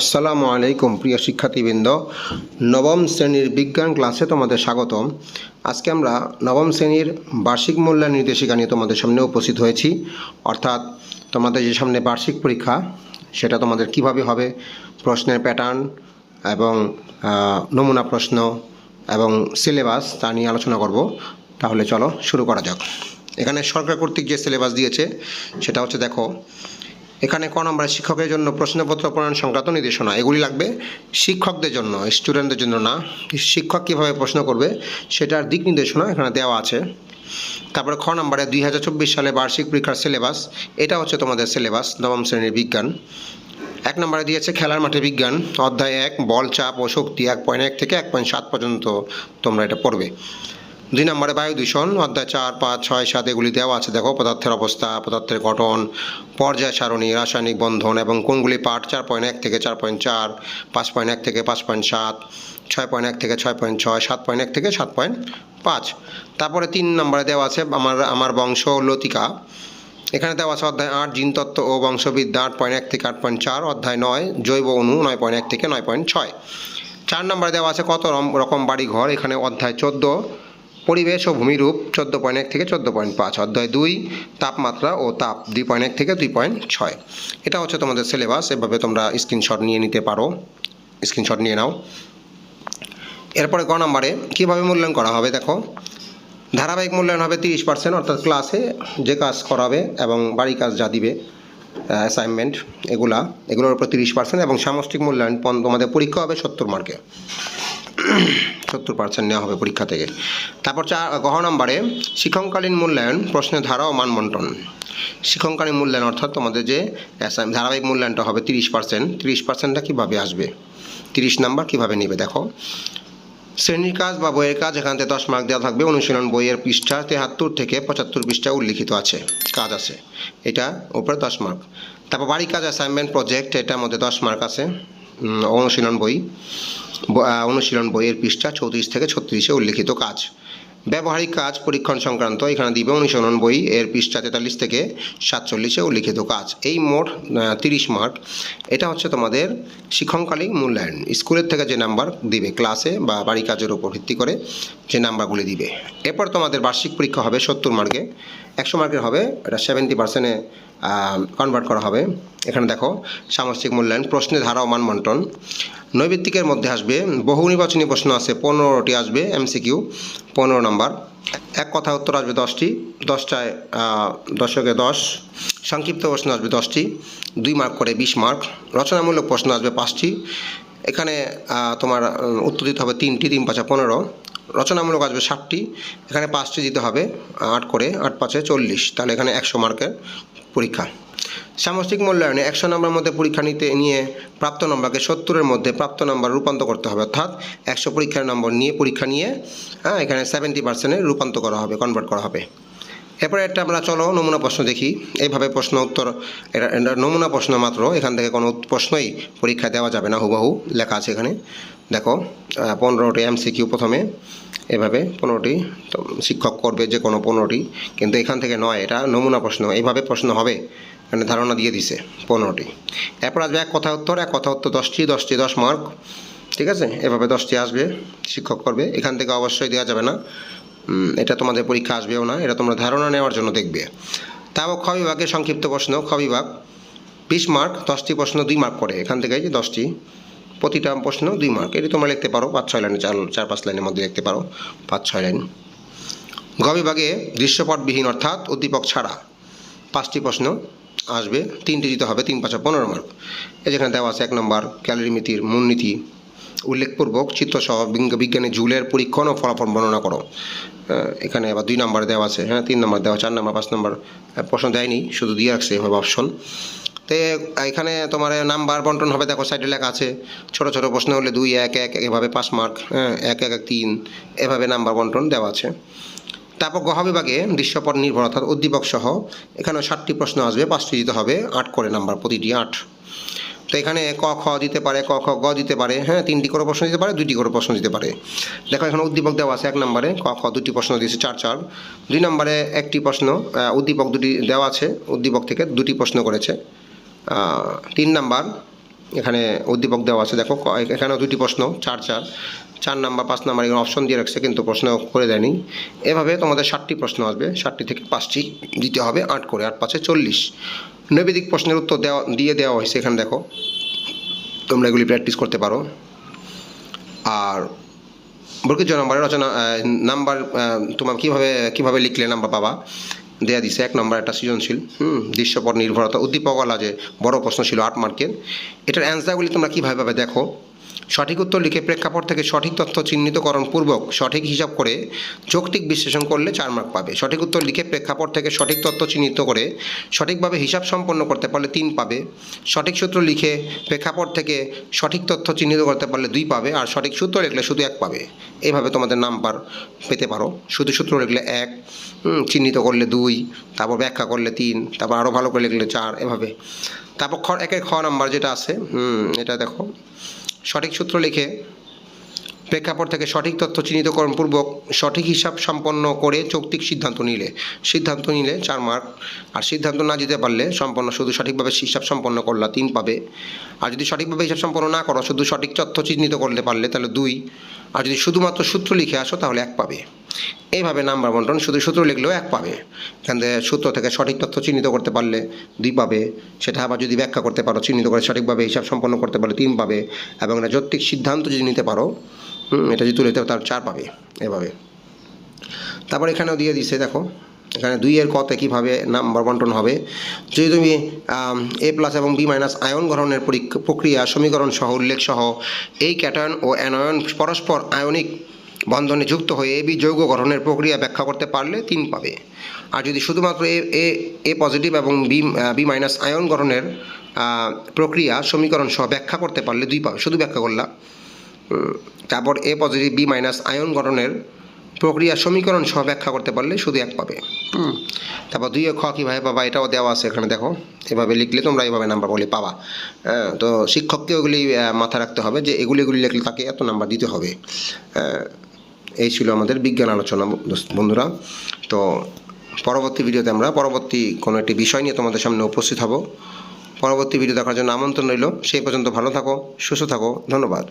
আসসালামু আলাইকুম, প্রিয় শিক্ষার্থীবৃন্দ। নবম শ্রেণির বিজ্ঞান ক্লাসে তোমাদের স্বাগতম। আজকে আমরা নবম শ্রেণির বার্ষিক মূল্যায়ন নির্দেশিকা নিয়ে তোমাদের সামনে উপস্থিত হয়েছি। অর্থাৎ তোমাদের যে সামনে বার্ষিক পরীক্ষা, সেটা তোমাদের কীভাবে হবে, প্রশ্নের প্যাটার্ন এবং নমুনা প্রশ্ন এবং সিলেবাস তা নিয়ে আলোচনা করব। তাহলে চলো শুরু করা যাক। এখানে সরকার কর্তৃক যে সিলেবাস দিয়েছে, সেটা হচ্ছে দেখো এখানে ক নম্বরে, শিক্ষকের জন্য প্রশ্নপত্র প্রণয়ন সংক্রান্ত নির্দেশনা। এগুলি লাগবে শিক্ষকদের জন্য স্টুডেন্টদের জন্য না। শিক্ষক কীভাবে প্রশ্ন করবে, সেটার দিক নির্দেশনা এখানে দেওয়া আছে। তারপরে খ নম্বরে, দুই হাজার চব্বিশ সালে বার্ষিক পরীক্ষার সিলেবাস। এটা হচ্ছে তোমাদের সিলেবাস, নবম শ্রেণির বিজ্ঞান। এক নম্বরে দিয়েছে খেলার মাঠে বিজ্ঞান। অধ্যায় এক, বল, চাপ ও শক্তি, এক পয়েন্ট এক থেকে এক পয়েন্ট সাত পর্যন্ত তোমরা এটা পড়বে। দুই নম্বরে বায়ু দূষণ অধ্যায় চার, পাঁচ, ছয়, সাত, এগুলি দেওয়া আছে। দেখো, পদার্থের অবস্থা, পদার্থের গঠন, পর্যায় সারণী, রাসায়নিক বন্ধন এবং কোনগুলি পাঠ? চার পয়েন্ট এক থেকে চার পয়েন্ট চার, পাঁচ পয়েন্ট এক থেকে পাঁচ পয়েন্ট সাত, ছয় পয়েন্ট এক থেকে ছয় পয়েন্ট ছয়, সাত পয়েন্ট এক থেকে সাত পয়েন্ট পাঁচ। তারপরে তিন নম্বরে দেওয়া আছে আমার আমার বংশ লতিকা। এখানে দেওয়া আছে অধ্যায় আট জিনতত্ত্ব ও বংশবিদ্যা, আট পয়েন্ট এক থেকে আট পয়েন্ট চার, অধ্যায় নয়, জৈব অণু, নয় পয়েন্ট এক থেকে নয় পয়েন্ট ছয়। চার নম্বরে দেওয়া আছে কত রকম বাড়ি ঘর এখানে অধ্যায় চোদ্দ পরিবেশ ও ভূমিরূপ চোদ্দ পয়েন্ট এক থেকে চোদ্দ পয়েন্ট পাঁচ, অধ্যায় দুই, তাপমাত্রা ও তাপ দুই পয়েন্ট এক থেকে দুই পয়েন্ট ছয়। এটা হচ্ছে তোমাদের সিলেবাস এভাবে তোমরা স্ক্রিনশট নিয়ে নিতে পারো। স্ক্রিনশট নিয়ে নাও। এরপরে ক নম্বরে, কীভাবে মূল্যায়ন করা হবে দেখো। ধারাবাহিক মূল্যায়ন হবে তিরিশ পার্সেন্ট অর্থাৎ ক্লাসে যে কাজ করাবে এবং বাড়ি কাজ যা দিবে অ্যাসাইনমেন্ট এগুলা, এগুলোর উপর তিরিশ পার্সেন্ট এবং সামষ্টিক মূল্যায়ন তোমাদের পরীক্ষা হবে সত্তর মার্কে সত্তর পার্সেন্ট নেওয়া হবে পরীক্ষা থেকে। তারপর চার গহ নম্বরে, শিক্ষণকালীন মূল্যায়ন প্রশ্নের ধারা ও মানবন্টন। শিক্ষণকালীন মূল্যায়ন অর্থাৎ তোমাদের যে ধারাবাহিক মূল্যায়নটা হবে তিরিশ পার্সেন্ট তিরিশ পার্সেন্টটা কীভাবে আসবে? তিরিশ নাম্বার কীভাবে নেবে? দেখো। শ্রেণির কাজ বা বইয়ের কাজ, এখান থেকে দশ মার্ক দেওয়া থাকবে। অনুশীলন বইয়ের পৃষ্ঠা তেহাত্তর থেকে পঁচাত্তর পৃষ্ঠা উল্লিখিত আছে, কাজ আছে। এটা উপরে দশ মার্ক তারপর বাড়ি কাজ অ্যাসাইনমেন্ট প্রজেক্ট এটার মধ্যে দশ মার্ক আছে। অনুশীলন বই। অনুশীলন বইয়ের পৃষ্ঠা চৌত্রিশ থেকে ছত্রিশে উল্লিখিত কাজ। ব্যবহারিক কাজ পরীক্ষণ সংক্রান্ত এখানে দিবে অনুশীলন বই এর পৃষ্ঠা তেতাল্লিশ থেকে সাতচল্লিশে উল্লিখিত কাজ। এই মোট তিরিশ মার্ক এটা হচ্ছে তোমাদের শিক্ষণকালীন মূল্যায়ন। স্কুলের থেকে যে নাম্বার দিবে ক্লাসে বা বাড়ি কাজের উপর ভিত্তি করে যে নাম্বারগুলি দিবে। এরপর তোমাদের বার্ষিক পরীক্ষা হবে সত্তর মার্কে একশো মার্কের হবে, এটা সেভেন্টি পার্সেন্টে কনভার্ট করা হবে। এখানে দেখো, সামষ্টিক মূল্যায়ন, প্রশ্নে ধারা ও মানবন্টন নৈবিত্তিকের মধ্যে আসবে, বহু নির্বাচনী প্রশ্ন আছে, পনেরোটি আসবে এমসিকিউ পনেরো নাম্বার। এক কথা উত্তর আসবে দশটি, দশটায় দশকে দশ, সংক্ষিপ্ত প্রশ্ন আসবে দশটি, দুই মার্ক করে বিশ মার্ক, রচনামূলক প্রশ্ন আসবে পাঁচটি, এখানে তোমার উত্তর দিতে হবে তিনটি, তিন পাঁচা পনেরো, রচনামূলক আসবে ষাটটি, এখানে পাঁচটি দিতে হবে, আট করে, আট পাঁচে চল্লিশ, তাহলে এখানে একশো মার্কের পরীক্ষা। সামষ্টিক মূল্যায়নে একশো নম্বরের মধ্যে পরীক্ষা নিতে নিয়ে প্রাপ্ত নম্বরকে সত্তরের মধ্যে প্রাপ্ত নম্বর রূপান্তর করতে হবে, অর্থাৎ একশো পরীক্ষার নম্বর নিয়ে পরীক্ষা নিয়ে হ্যাঁ এখানে সেভেন্টি পার্সেন্টে রূপান্তর করা হবে কনভার্ট করা হবে। এরপরে একটা আমরা চলো নমুনা প্রশ্ন দেখি। এইভাবে প্রশ্ন উত্তর, এটা নমুনা প্রশ্ন মাত্র, এখান থেকে কোনো প্রশ্নই পরীক্ষা দেওয়া যাবে না, হুবহু লেখা আছে এখানে। দেখো পনেরোটি এমসিকিউ প্রথমে, এভাবে পনেরোটি শিক্ষক করবে যে কোনো পনেরোটি, কিন্তু এখান থেকে নয়, এটা নমুনা প্রশ্ন এইভাবে প্রশ্ন হবে মানে ধারণা দিয়ে দিছে, পনেরোটি। এরপর আসবে এক কথা উত্তর, এক কথা উত্তর দশটি দশটি দশ মার্ক, ঠিক আছে? এভাবে দশটি আসবে, শিক্ষক করবে, এখান থেকে অবশ্যই দেওয়া যাবে না এটা তোমাদের পরীক্ষা আসবেও না, এটা তোমরা ধারণা নেওয়ার জন্য দেখবে। তারপর খ বিভাগে সংক্ষিপ্ত প্রশ্ন, খ বিভাগ, বিশ মার্ক, দশটি প্রশ্ন দুই মার্ক করে, এখান থেকে দশটি প্রতিটা প্রশ্ন দুই মার্ক এটি তোমরা লিখতে পারো, পাঁচ, ছয় লাইনে, চার চার, পাঁচ লাইনের মধ্যে লিখতে পারো, পাঁচ, ছয় লাইন। গ বিভাগে দৃশ্যপটবিহীন অর্থাৎ উদ্দীপক ছাড়া পাঁচটি প্রশ্ন আসবে, তিনটি দিতে হবে, তিন, পাঁচা পনেরো মার্ক এই যেখানে দেওয়া আছে এক নম্বর ক্যালোরিমিতির মূলনীতি। উল্লেখপূর্বক চিত্রসহ বিজ্ঞ- বিজ্ঞানী ঝুলের পরীক্ষণ ও ফলাফল বর্ণনা করো। এখানে আবার দুই নম্বরে দেওয়া আছে হ্যাঁ তিন নম্বর দেওয়া চার নম্বর, পাঁচ নম্বর প্রশ্ন দেয়নি, শুধু দিয়ে রাখছে এভাবে অপশন তো এখানে তোমার নাম্বার বন্টন হবে, দেখো সাইডে লেখা আছে, ছোট ছোট প্রশ্ন হলে দুই, এক এক, এভাবে পাঁচ মার্ক হ্যাঁ এক এক এক, তিন, এভাবে নাম্বার বন্টন দেওয়া আছে। তারপর গহ বিভাগে দৃশ্যপট নির্ভর অর্থাৎ উদ্দীপক সহ এখানে ষাটটি প্রশ্ন আসবে, পাঁচটি দিতে হবে, আট করে নাম্বার, প্রতিটি আট। তো এখানে ক, খ দিতে পারে, ক, খ, গ দিতে পারে হ্যাঁ তিনটি করে প্রশ্ন দিতে পারে, দুইটি করে প্রশ্ন দিতে পারে। দেখো এখানে উদ্দীপক দেওয়া আছে এক নম্বরে, ক, খ দুটি প্রশ্ন দিয়েছে চার চার। দুই নম্বরে একটি প্রশ্ন উদ্দীপক দুটি দেওয়া আছে, উদ্দীপক থেকে দুটি প্রশ্ন করেছে। তিন নাম্বার, এখানে উদ্দীপক দেওয়া আছে, দেখো এখানেও দুটি প্রশ্ন, চার চার। চার নাম্বার, পাঁচ নাম্বার এখানে অপশন দিয়ে রাখছে, কিন্তু প্রশ্ন করে দেয়নি। এভাবে তোমাদের ষাটটি প্রশ্ন আসবে, ষাটটি থেকে পাঁচটি দিতে হবে, আট করে, আট পাঁচে চল্লিশ। নৈবেদিক প্রশ্নের উত্তর দেওয়া, দিয়ে দেওয়া হয়েছে এখানে, দেখো। তোমরা এগুলি প্র্যাকটিস করতে পারো। আর বর্গীয় নাম্বারের রচনা নাম্বার তোমার কীভাবে কীভাবে লিখলে নাম্বার পাবা? দেয়া দিছে, এক নম্বর একটা সৃজনশীল, হুম, দৃশ্যপট নির্ভরতা। উদ্দীপকলা যে বড় প্রশ্ন ছিল আট মার্কের। এটার অ্যান্সারগুলি তোমরা কীভাবে দেখো। সঠিক উত্তর লিখে প্রেক্ষাপট থেকে সঠিক তথ্য চিহ্নিতকরণ পূর্বক সঠিক হিসাব করে যৌক্তিক বিশ্লেষণ করলে চার মার্ক পাবে। সঠিক উত্তর লিখে প্রেক্ষাপট থেকে সঠিক তথ্য চিহ্নিত করে সঠিকভাবে হিসাব সম্পন্ন করতে পারলে তিন পাবে। সঠিক সূত্র লিখে প্রেক্ষাপট থেকে সঠিক তথ্য চিহ্নিত করতে পারলে দুই পাবে আর সঠিক সূত্র লিখলে শুধু এক পাবে। এইভাবে তোমাদের নাম্বার পেতে পারো। শুধু সূত্র লিখলে এক চিহ্নিত করলে দুই, তারপর ব্যাখ্যা করলে তিন, তারপর আরও ভালো করে লিখলে চার, এভাবে। তারপর খ, একের খ নাম্বার যেটা আছে এটা দেখো। সঠিক সূত্র লিখে প্রেক্ষাপট থেকে সঠিক তথ্য চিহ্নিতকরণ পূর্বক সঠিক হিসাব সম্পন্ন করে চৌক্তিক সিদ্ধান্ত নিলে সিদ্ধান্ত নিলে চার মার্ক। আর সিদ্ধান্ত না দিতে পারলে সম্পন্ন শুধু সঠিকভাবে হিসাব সম্পন্ন করলা তিন পাবে। আর যদি সঠিকভাবে হিসাব সম্পন্ন না করো, শুধু সঠিক তথ্য চিহ্নিত করতে পারলে তাহলে দুই। আর যদি শুধুমাত্র সূত্র লিখে আসো, তাহলে এক পাবে। এইভাবে নাম্বার বন্টন শুধু সূত্র লিখলেও এক পাবে। এখান সূত্র থেকে সঠিক তথ্য চিহ্নিত করতে পারলে দুই পাবে, সেটা আবার যদি ব্যাখ্যা করতে পারো, চিহ্নিত করে সঠিকভাবে হিসাব সম্পন্ন করতে পারলে তিন পাবে এবং একটা যৌক্তিক সিদ্ধান্ত যদি নিতে পারো এটা যদি তুলে দিতে তাহলে চার পাবে এভাবে। তারপর এখানেও দিয়ে দিছে, দেখো, এখানে দুইয়ের কতে কীভাবে নাম্বার বন্টন হবে। যদি তুমি এ প্লাস এবং বি মাইনাস আয়ন গ্রহণের প্রক্রিয়া, সমীকরণ সহ উল্লেখ সহ এই ক্যাটায়ন ও অ্যানায়ন পরস্পর আয়নিক বন্ধনে যুক্ত হয়ে এ বি যৌগ গঠনের প্রক্রিয়া ব্যাখ্যা করতে পারলে তিন পাবে। আর যদি শুধুমাত্র এ এ এ পজিটিভ এবং বি বি মাইনাস আয়ন গঠনের প্রক্রিয়া সমীকরণ সহ ব্যাখ্যা করতে পারলে দুই পাবে শুধু ব্যাখ্যা করলা উম, তারপর A positive B minus ion গঠনের প্রক্রিয়া সমীকরণ সহ ব্যাখ্যা করতে পারলে শুধু এক পাবে। তারপর দুই খ কীভাবে পাবা এটাও দেওয়া আছে এখানে দেখো। এভাবে লিখলে তোমরা এইভাবে নাম্বার বলে পাবা। হ্যাঁ তো শিক্ষককে ওগুলি মাথায় রাখতে হবে যে এগুলি এগুলি লিখলে তাকে এত নাম্বার দিতে হবে। হ্যাঁ, এই ছিল আমাদের বিজ্ঞান আলোচনা, বন্ধুরা। তো পরবর্তী ভিডিওতে আমরা পরবর্তী কোনো একটি বিষয় নিয়ে তোমাদের সামনে উপস্থিত হব। পরবর্তী ভিডিও দেখার জন্য আমন্ত্রণ রইল। সেই পর্যন্ত ভালো থাকো, সুস্থ থাকো। ধন্যবাদ।